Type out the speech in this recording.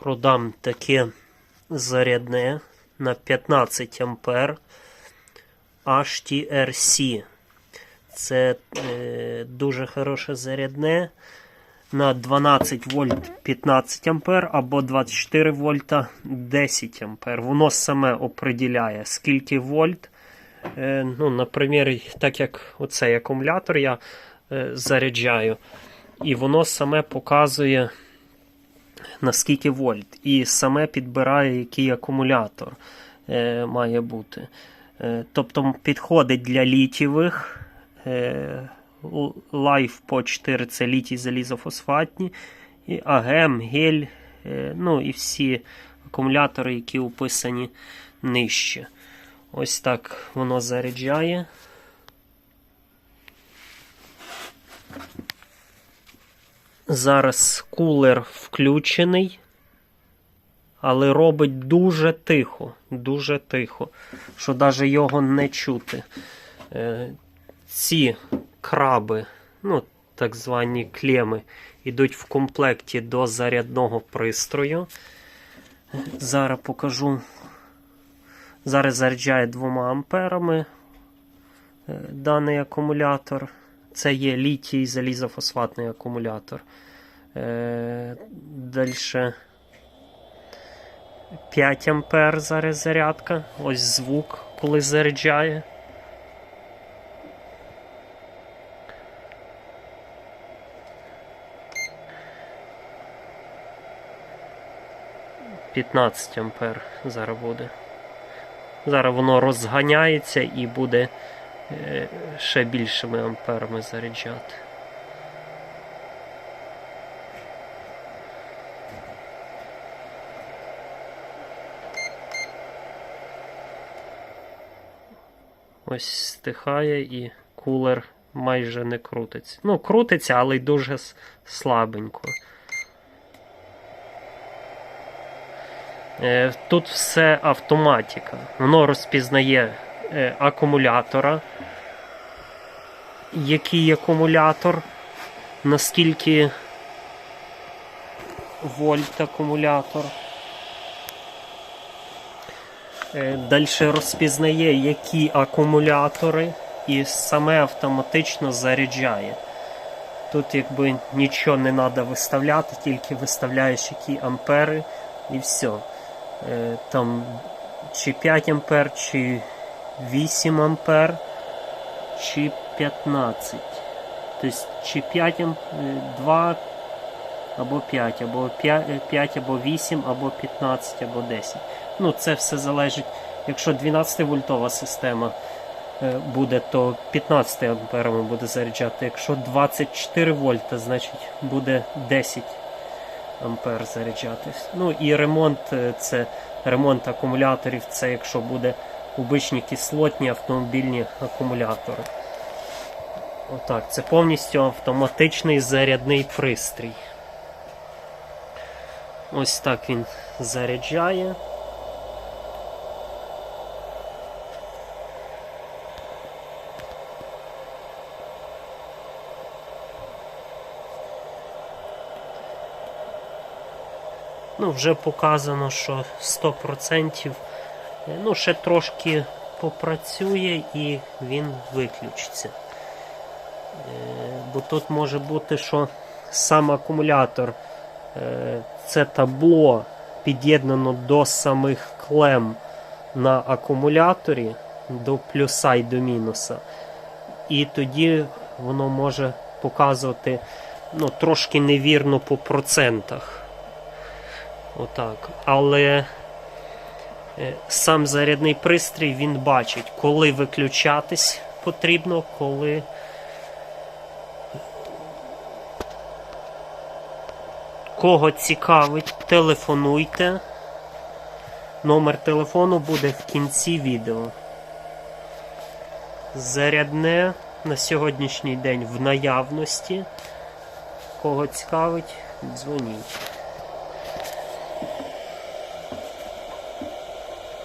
продам таке зарядне на 15 ампер HTRC. Це е, дуже хороше зарядне на 12 вольт 15 ампер або 24 вольта 10 ампер. Воно саме определяє, скільки вольт. Е, ну, Наприклад, так як оцей акумулятор я е, заряджаю, і воно саме показує наскільки вольт, і саме підбирає, який акумулятор е, має бути. Е, тобто підходить для літівих. Е, Life по 4 це літій залізофосфатні, і АГМ, гель, е, ну і всі акумулятори, які описані нижче. Ось так воно заряджає. Зараз кулер включений, але робить дуже тихо, дуже тихо, що навіть його не чути. Е, Ці краби, ну, так звані клеми, йдуть в комплекті до зарядного пристрою. Зараз покажу. Зараз заряджає 2 амперами е, даний акумулятор. Це є літій залізофосфатний акумулятор. Е, Далі 5 ампер зараз зарядка. Ось звук, коли заряджає. П'ятнадцять ампер зараз буде. Зараз воно розганяється і буде ще більшими амперами заряджати. Ось стихає і кулер майже не крутиться. Ну, крутиться, але й дуже слабенько. Е, Тут все автоматика. Воно розпізнає е, акумулятора. Який акумулятор, наскільки вольт акумулятор. Далі розпізнає, які акумулятори, і саме автоматично заряджає. Тут якби нічого не треба виставляти, тільки виставляєш які ампери і все. Е, Там чи 5 ампер, чи 8 ампер, чи 15. Тобто чи 5 2 або 5, або 5, 5, або 8, або 15, або 10. Ну, це все залежить. Якщо 12 вольтова система е, буде, то 15 амперами буде заряджати. Якщо 24 вольта, значить буде 10 ампер заряджати. Ну і ремонт е, це ремонт акумуляторів, це якщо буде обичні кислотні автомобільні акумулятори. Отак, це повністю автоматичний зарядний пристрій. Ось так він заряджає. Ну, вже показано, що 100%. Ну, ще трошки попрацює і він виключиться. Е, Бо тут може бути, що сам акумулятор, е, це табло під'єднано до самих клем на акумуляторі, до плюса і до мінуса. І тоді воно може показувати ну, трошки невірно по процентах. Отак. Але сам зарядний пристрій він бачить, коли виключатись потрібно, коли. Кого цікавить, телефонуйте. Номер телефону буде в кінці відео. Зарядне на сьогоднішній день в наявності. Кого цікавить, дзвоніть.